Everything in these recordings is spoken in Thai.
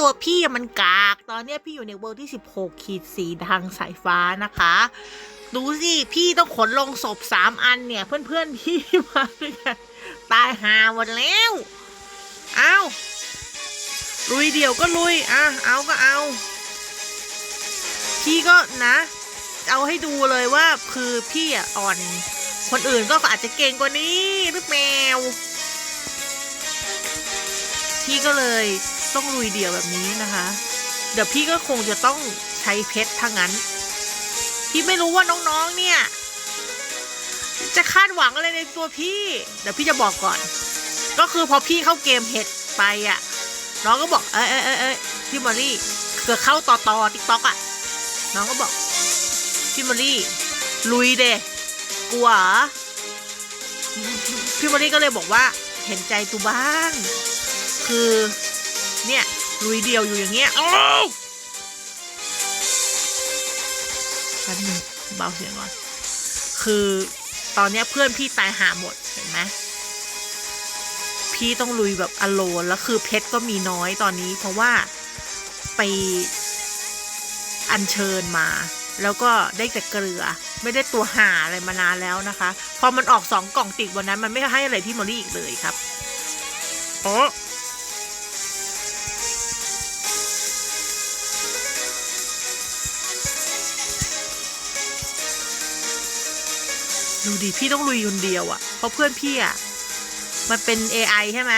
ตัวพี่มันกาก ตอนเนี้พี่อยู่ในเวอร์ที่ 16 ขีดสีทางสายฟ้านะคะ ดูสิ พี่ต้องขนลงศพสามอันเนี่ย เพื่อนๆพี่มาด้วยกันตายหาหมดแล้วเอาลุยเดี่ยวก็ลุย อะ เอาก็เอา พี่ก็นะ เอาให้ดูเลยว่าคือพี่อะอ่อน คนอื่นก็อาจจะเก่งกว่านี้หรือแมว พี่ก็เลย ต้องลุยเดี่ยวแบบนี้นะคะ เดี๋ยวพี่ก็คงจะต้องใช้เพชรทั้งนั้น พี่ไม่รู้ว่าน้องๆเนี่ย จะคาดหวังอะไรในตัวพี่ เดี๋ยวพี่จะบอกก่อน ก็คือพอพี่เข้าเกมเห็ดไปอะ่ะน้องก็บอกเอ้ยเอ้ยเอ้ยพี่มอรี่เกิดเข้าต่อต่อติ๊กต็อกอะน้องก็บอกพี่มอรี่ลุยเดกลัวพี่มอรี่ก็เลยบอกว่าเห็นใจตูบ้าง คือ เนี่ยลุยเดียวอยู่อย่างเงี้ยโอ้วแป๊บนึงเบาเสียงก่อน คือตอนเนี้ยเพื่อนพี่ตายหาหมดเห็นไหมพี่ต้องลุยแบบอโลนแล้วคือเพชรก็มีน้อยตอนนี้ เพราะว่าไปอัญเชิญมา แล้วก็ได้แต่เกลือ ไม่ได้ตัวหาอะไรมานานแล้วนะคะ พอมันออกสองกล่องติดวันนั้นมันไม่ให้อะไรพี่มอรี่อีกเลยครับโอ้ ดูดิพี่ต้องลุยคนเดียวอะ่ะ เพราะเพื่อนพี่อะ่ะ มันเป็น AI ใช่ไหม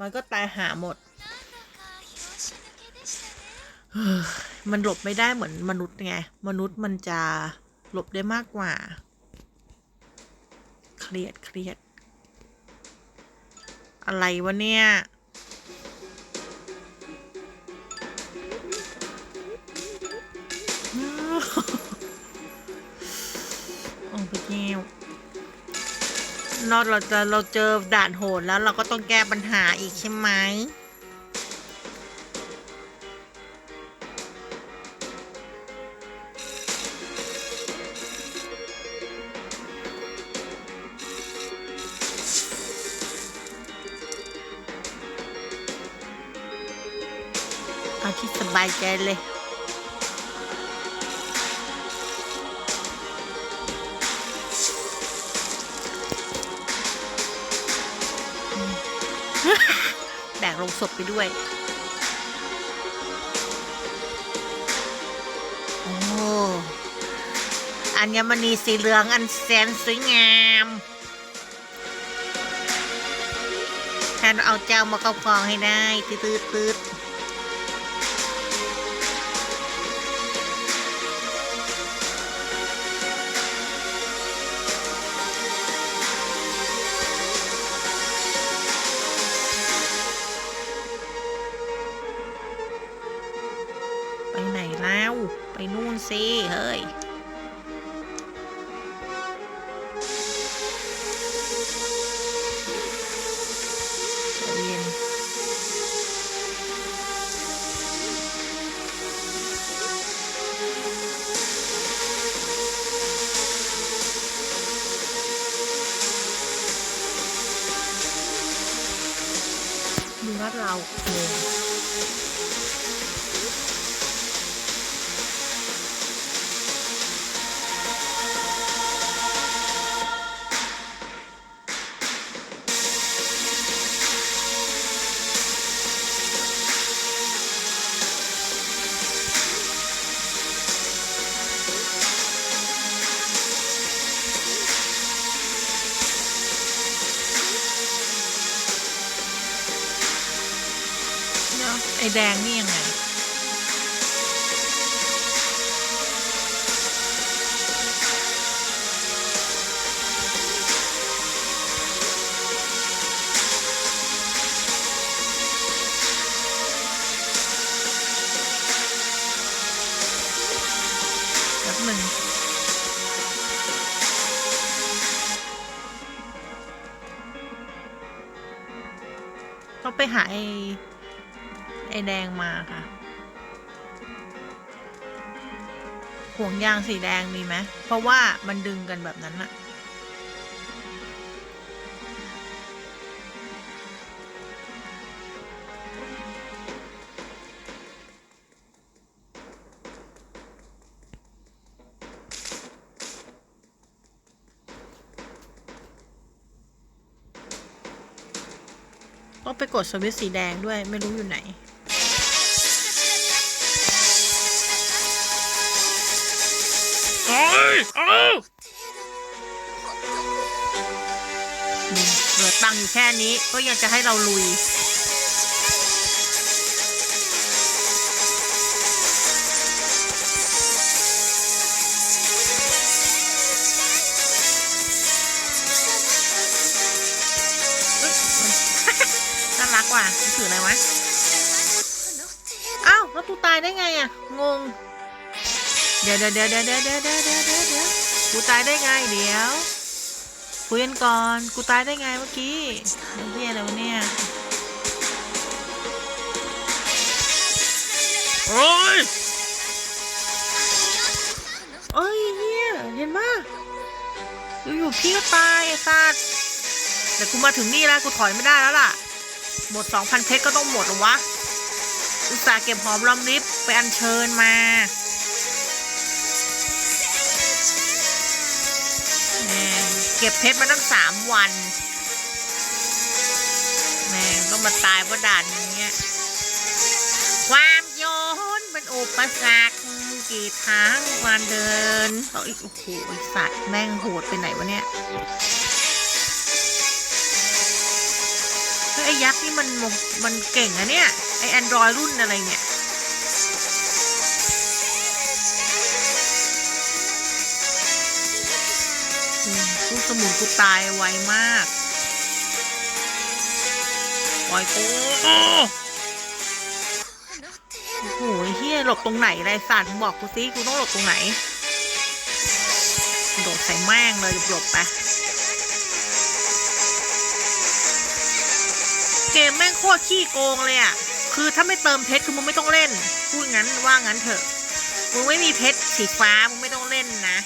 มันก็ตายหาหมด มันหลบไม่ได้เหมือนมนุษย์ไง มนุษย์มันจะหลบได้มากกว่า เครียดเครียด อะไรวะเนี่ย พระเจ้านอกเราจะเราเจอด่านโหดแล้วเราก็ต้องแก้ปัญหาอีกใช่ไหมเอาที่สบายใจเลย ศพไปด้วยโอ้อัญมณีสีเหลืองอันแสนสวยงามแทนเอาเจ้ามาครอบครองให้ได้ตืดตืด ว่า อ้แดงนี่ยังไงหนึ่งต้องไปหาไอ ไอแดงมาค่ะ ห่วงยางสีแดงมีไหม เพราะว่ามันดึงกันแบบนั้นอะก็ไปกดสวิตช์สีแดงด้วยไม่รู้อยู่ไหน เอ้ยโอ้ยเหลือตังค์อยู่แค่นี้ก็ยังจะให้เราลุยี๋ยวเดี๋ยวเดี๋ยวเดี๋ยวเดี๋ยวเดี๋ยวเดี๋ยวเดี๋ยวกูตายได้ไงเดี๋ยวคุยกันก่อนกูตายได้ไงเมื่อกี้เฮียอะไรวะเนี่ยโอ้ยโอ้ยเฮียเห็นปะอยู่ๆพี่ก็ตายไอ้สัตว์แต่กูมาถึงนี่แล้วกูถอยไม่ได้แล้วล่ะ หมดสองพันเพชรก็ต้องหมดหรอวะ อุตส่าห์เก็บหอมรอมริบไปอัญเชิญมา ก็บเพชรมาตั้งสามวัน แม่งต้องมาตายเพราะด่านอย่างเงี้ย ความโยนเป็นอุปสรรคกี่ทางวันเดินเอาอีกโอ้โหสัตว์แม่งโหดไปไหนวะเนี่ยเฮ้ยไอ้ยักษ์นี่มันมันเก่งอะเนี่ย ไอแอนดรอยรุ่นอะไรเนี่ย สมุนกูตายไวมากปล่อยกูโอ้โอ้โหเฮียหลบตรงไหนไรสัตว์บอกกูซิกูต้องหลบตรงไหน โดดใส่แม่งเลยหลบๆไปเกมแม่งโคตรขี้โกงเลยอะคือถ้าไม่เติมเพชรคือมึงไม่ต้องเล่น พูดงั้นว่างั้นเถอะ มึงไม่มีเพชรสีฟ้ามึงไม่ต้องเล่นนะ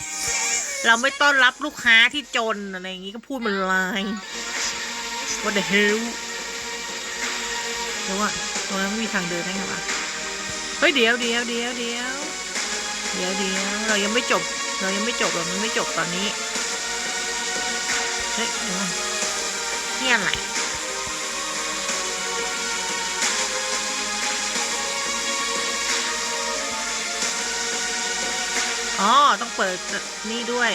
เราไม่ต้อนรับลูกค้าที่จนอะไรอย่างงี้ก็พูดมันลาย What the hell เดี๋ยวอะตรงนั้นไม่มีทางเดินได้ไงวะเฮ้ยเดี๋ยวเดี๋ยวเดี๋ยวเดี๋ยวเดี๋ยวเดี๋ยวเรายังไม่จบ เรายังไม่จบเรายังไม่จบตอนนี้ เฮ้ยเดี๋ยวก่อนนี่อะไร อ๋อ ต้องเปิดนี่ด้วย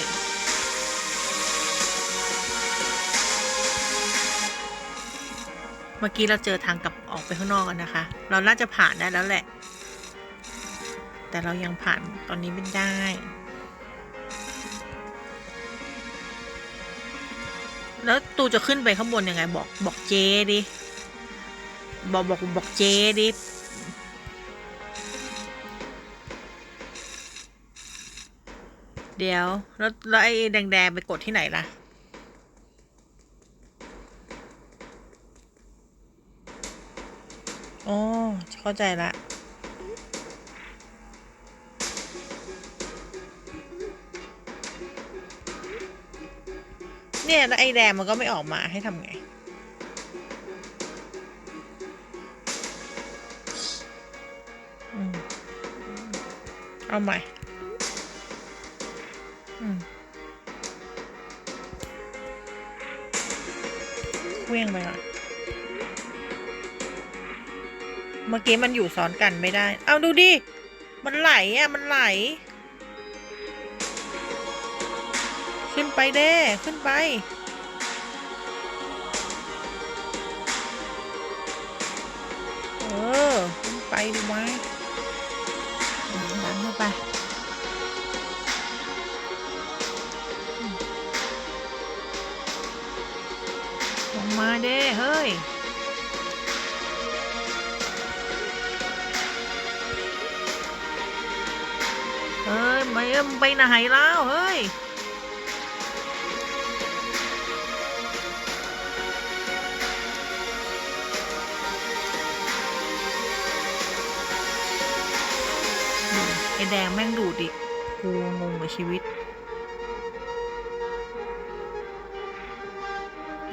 เมื่อกี้เราเจอทางกลับออกไปข้างนอกกันนะคะ เราน่าจะผ่านได้แล้วแหละ แต่เรายังผ่านตอนนี้ไม่ได้แล้วตูจะขึ้นไปข้างบนยังไงบอกบอกเจดิ บอกบอกบอกเจดิ เดี๋ยว แล้วแล้วไอ้แดง ๆ ไปกดที่ไหนล่ะ อ๋อ เข้าใจละเนี่ย แล้วไอ้แดงมันก็ไม่ออกมาให้ทำไงอืมเอาใหม่ เคว้งไปก่อเมื่อกี้มันอยู่ซ้อนกันไม่ได้ เอาดูดิ มันไหลอะ มันไหล ขึ้นไปเด้ ขึ้นไปเออ ขึ้นไปดูไว้อื เด้เฮ้ยเฮ้ยไม่เอ็มไปไหนแล้วเฮ้ยไอแดงแม่งดูดอีกกูงงกับชีวิต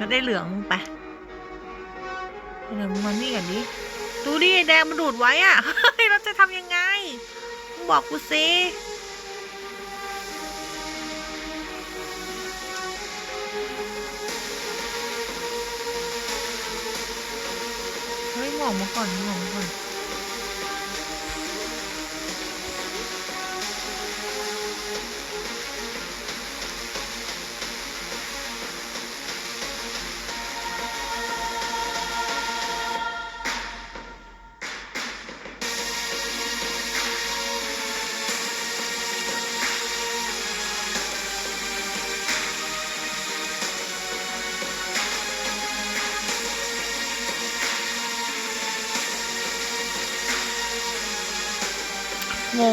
แล้วได้เหลืองไปเหลืองมันนี่กันดิดูดิแดงมันดูดไว้อะเราจะทำยังไง บอกกูสิอองมาก่อนหมองออกมาก่อน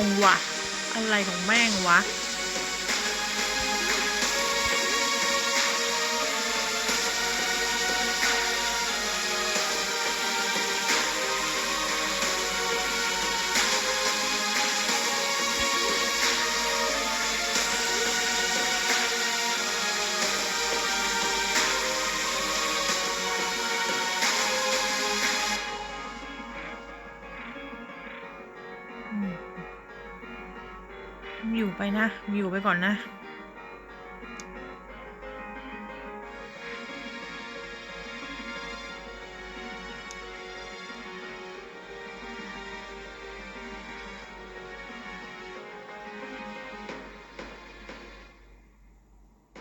งว่ะ อะไรของแม่งวะ ไปนะอยู่ไปก่อนนะ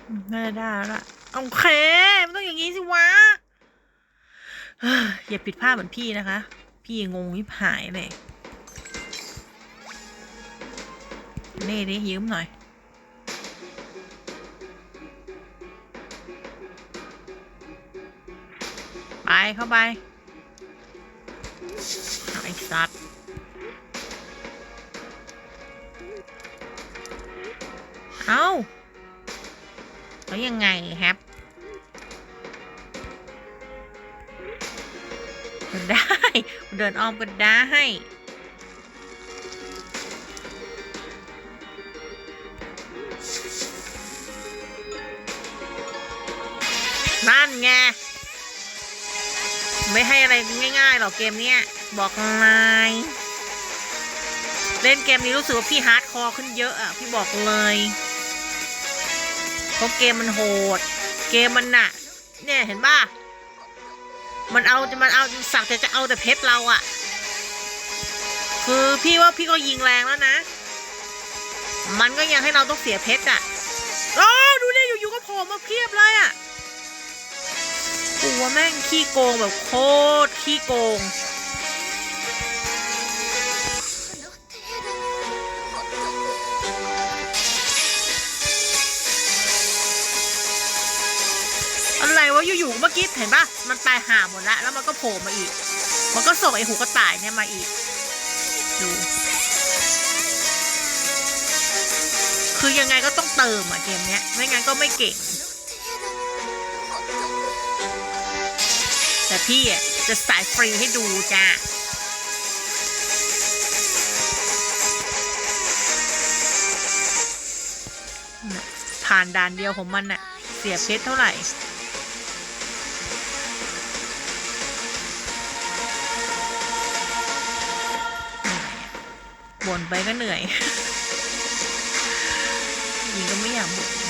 อืมน่าจะได้แล้วล่ะโอเค มันต้องอย่างนี้สิวะเฮ้ยอย่าผิดพลาดเหมือนพี่นะคะ พี่งงวิบหายเลย นี่ดิยืมหน่อยไปเข้าไปไอ้สัตว์เอาแล้วยังไงแฮปก็ได้ เดินอ้อมก็ได้ นั่นไง ไม่ให้อะไรง่ายๆหรอกเกมเนี้ย บอกเลยเล่นเกมนี้รู้สึกว่าพี่ฮาร์ดคอร์ขึ้นเยอะอะ พี่บอกเลยเพราะเกมมันโหด เกมมันหนักเนี่ยเห็นป่ะมันเอาจะมันเอาสักแต่จะเอาแต่เพชรเราอะ คือพี่ว่าพี่ก็ยิงแรงแล้วนะ มันก็ยังให้เราต้องเสียเพชรอะโอ้ดูดิอยู่ๆก็โผล่มาเพียบเลยอะ ตัวแม่งขี้โกงแบบโคตรขี้โกง อะไรวะอยู่ๆเมื่อกี้เห็นปะมันตายห่าหมดแล้วแล้วมันก็โผล่มาอีก มันก็ส่งไอ้หูกระต่ายเนี่ยมาอีก ดู คือยังไงก็ต้องเติมอะเกมเนี้ย ไม่งั้นก็ไม่เก่ง พี่จะสายฟรีให้ดูจ้าน่ะผ่านด่านเดียวของมันน่ะ เสียเพชรเท่าไหร่เหนื่อยบ่นไปก็เหนื่อยยิงก็ไม่อยากบ่น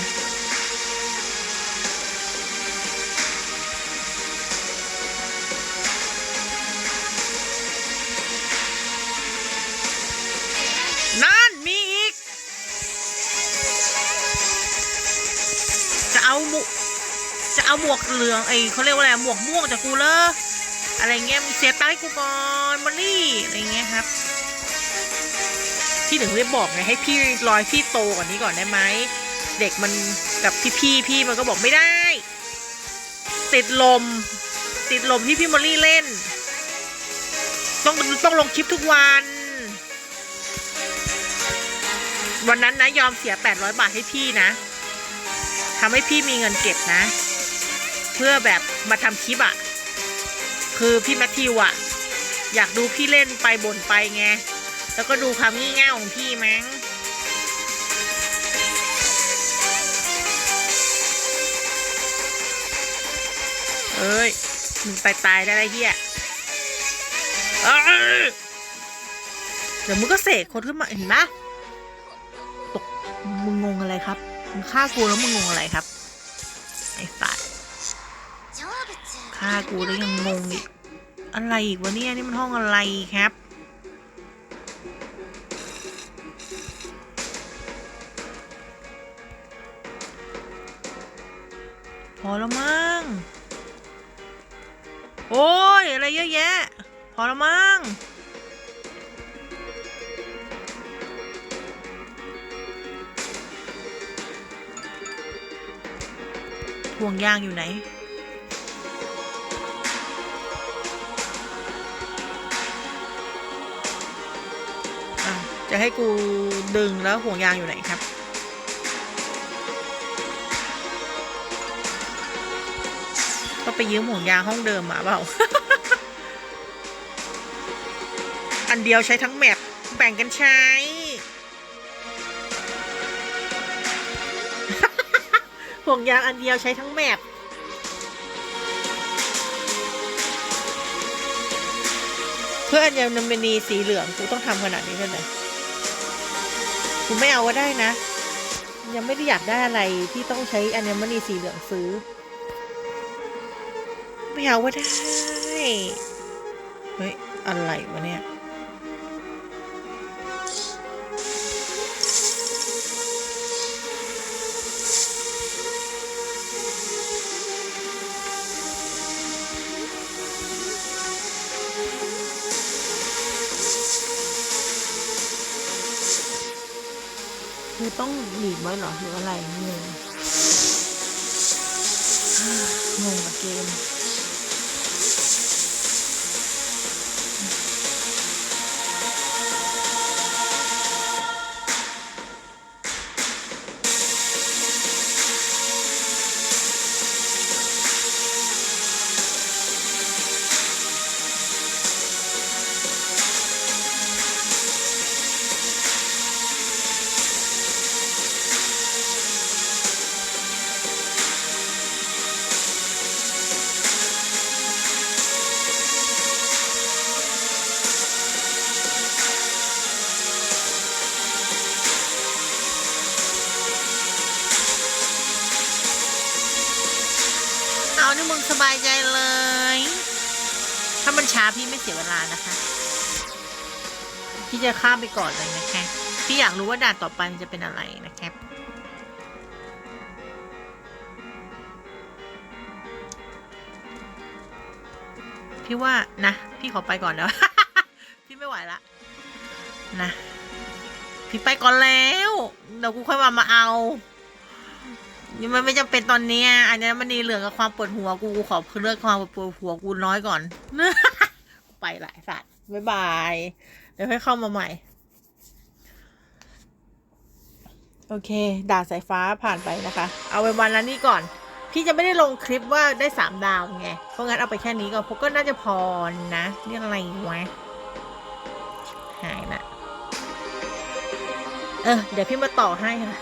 หมวกเหลืองไอเขาเรียกว่าอะไรหมวกม่วงจากกูเลยอะไรเงี้ยมึงเสียตังค์กูก่อนมอลลี่อะไรเงี้ยครับพี่ถึงได้บอกไงให้พี่รอยพี่โตกว่านี้ก่อนได้ไหมเด็กมันกับพี่พี่พี่มันก็บอกไม่ได้ ติดลม ติดลมที่พี่มอลลี่เล่น ต้องต้องลงคลิปทุกวัน วันนั้นนะยอมเสีย 800 บาทให้พี่นะทำให้พี่มีเงินเก็บนะ เพื่อแบบมาทำคลิปอะคือพี่แมทธิวอะอยากดูพี่เล่นไปบ่นไปไง แล้วก็ดูความงี่เง่าของพี่มั้งเอ้ยมึงไปตายได้ไรเฮียเอ้ยเดี๋ยวมึงก็เสกคนขึ้นมาเห็นปะตกมึงงงอะไรครับ มึงฆ่ากูแล้วมึงงงอะไรครับ ฆ่ากูแล้วยังงงอีกอะไรอีกวะเนี่ยนี่มันห้องอะไรครับ พอแล้วมั้งโอ้ยอะไรเยอะแยะ พอแล้วมั้งห่วงยางอยู่ไหน จะให้กูดึงแล้วห่วงยางอยู่ไหนครับ ก็ไปยืมห่วงยางห้องเดิมมาเปล่า อันเดียวใช้ทั้งแมปแบ่งกันใช้ห่วงยางอันเดียวใช้ทั้งแมปเพื่ออัญมณีสีเหลือง กูต้องทำขนาดนี้เลย คุณไม่เอาก็ได้นะ ยังไม่ได้อยากได้อะไรที่ต้องใช้อัญมณีสีเหลืองซื้อ ไม่เอาก็ได้ เฮ้ย อะไรวะเนี่ย ต้องหลีบไว้เหรอหรืออะไรงงงงกับเกม สบายใจเลย ถ้ามันช้าพี่ไม่เสียเวลานะคะ พี่จะข้ามไปก่อนเลยนะคะพี่อยากรู้ว่าด่านต่อไปมันจะเป็นอะไรนะครับพี่ว่านะ พี่ขอไปก่อนแล้ว พี่ไม่ไหวละนะ พี่ไปก่อนแล้ว เดี๋ยวกูค่อยมามาเอา นี่มันไม่จำเป็นตอนนี้อันนี้มันนีเหลืองกับความปวดหัวกูกูขอเลือกความปวดหัวกูน้อยก่อนไปละไอ้สัตว์บ๊ายบาย เดี๋ยวค่อยเข้ามาใหม่ โอเค ด่าสายฟ้าผ่านไปนะคะ เอาไปวันละนี่ก่อน พี่จะไม่ได้ลงคลิปว่าได้สามดาวไง เพราะงั้นเอาไปแค่นี้ก่อนพราะก็น่าจะพอนะเรียกอะไรวะหายละเออ เดี๋ยวพี่มาต่อให้ค่ะ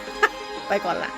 ไปก่อนละ